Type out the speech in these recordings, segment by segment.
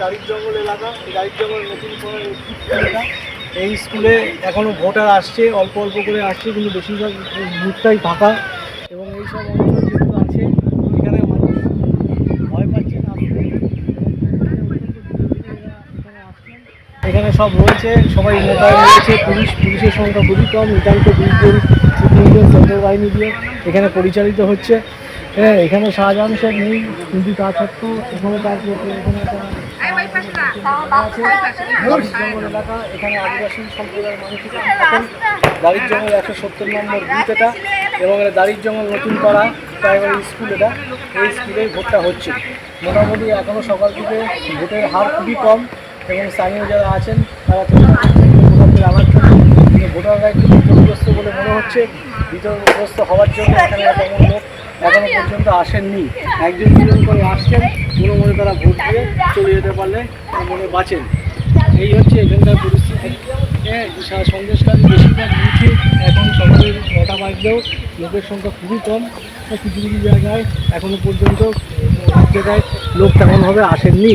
দারিদ্র জঙ্গল এলাকা, এই জঙ্গল নতুন এই স্কুলে এখনও ভোটার আসছে, অল্প অল্প করে আসছে, কিন্তু বেশিরভাগ বুথটাই ফাঁকা। এবং এই সব অঞ্চল যেগুলো আছে, এখানে ভয় পাচ্ছে না। এখানে সব রয়েছে, সবাই মোতায়েন রয়েছে, পুলিশ, পুলিশের সংখ্যা খুবই কম, নিতান্ত দুইজন সেন্ট্রাল বাহিনী দিয়ে এখানে পরিচালিত হচ্ছে। হ্যাঁ এখানে শাহজাহান শেখ নেই, কিন্তু তা সত্ত্বেও এখানে তার এখানে এলাকা, এখানে আদিবাসী সম্প্রদায়ের মানুষ জঙ্গল একশো সত্তর নম্বর বুথ এটা, এবং এটা দারিদ্র জঙ্গল নতুন করা প্রাইমারি স্কুল এটা। এই স্কুলেই ভোটটা হচ্ছে। মোটামুটি এখনও সকাল থেকে ভোটের হার খুবই কম, এবং স্থানীয় যারা আছেন, তারা ভোটারদের কিন্তু ভোটাররা একটু বিপদগ্রস্ত বলে মনে হচ্ছে। বিপদগ্রস্ত হওয়ার জন্য এখানে তেমন লোক এখনও পর্যন্ত আসেননি। একজন দুজন করে আসছেন কোনো মনে তারা ভোট দিয়ে চলে যেতে পারলে মনে বাঁচেন। এই হচ্ছে এখানকার পরিস্থিতি। হ্যাঁ সন্দেশকারী বেশিরভাগ বুথে এখন সকালে নটা বাজলেও লোকের সংখ্যা খুবই কম। কিছু কিছু জায়গায় এখনও পর্যন্ত জায়গায় লোক তেমনভাবে আসেননি।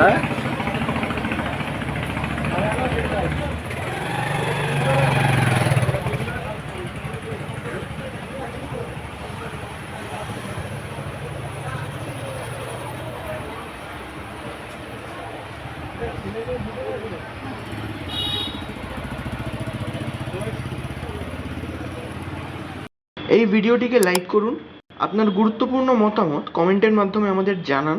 এই ভিডিওটিকে লাইক করুন। আপনার গুরুত্বপূর্ণ মতামত কমেন্টের মাধ্যমে আমাদের জানান।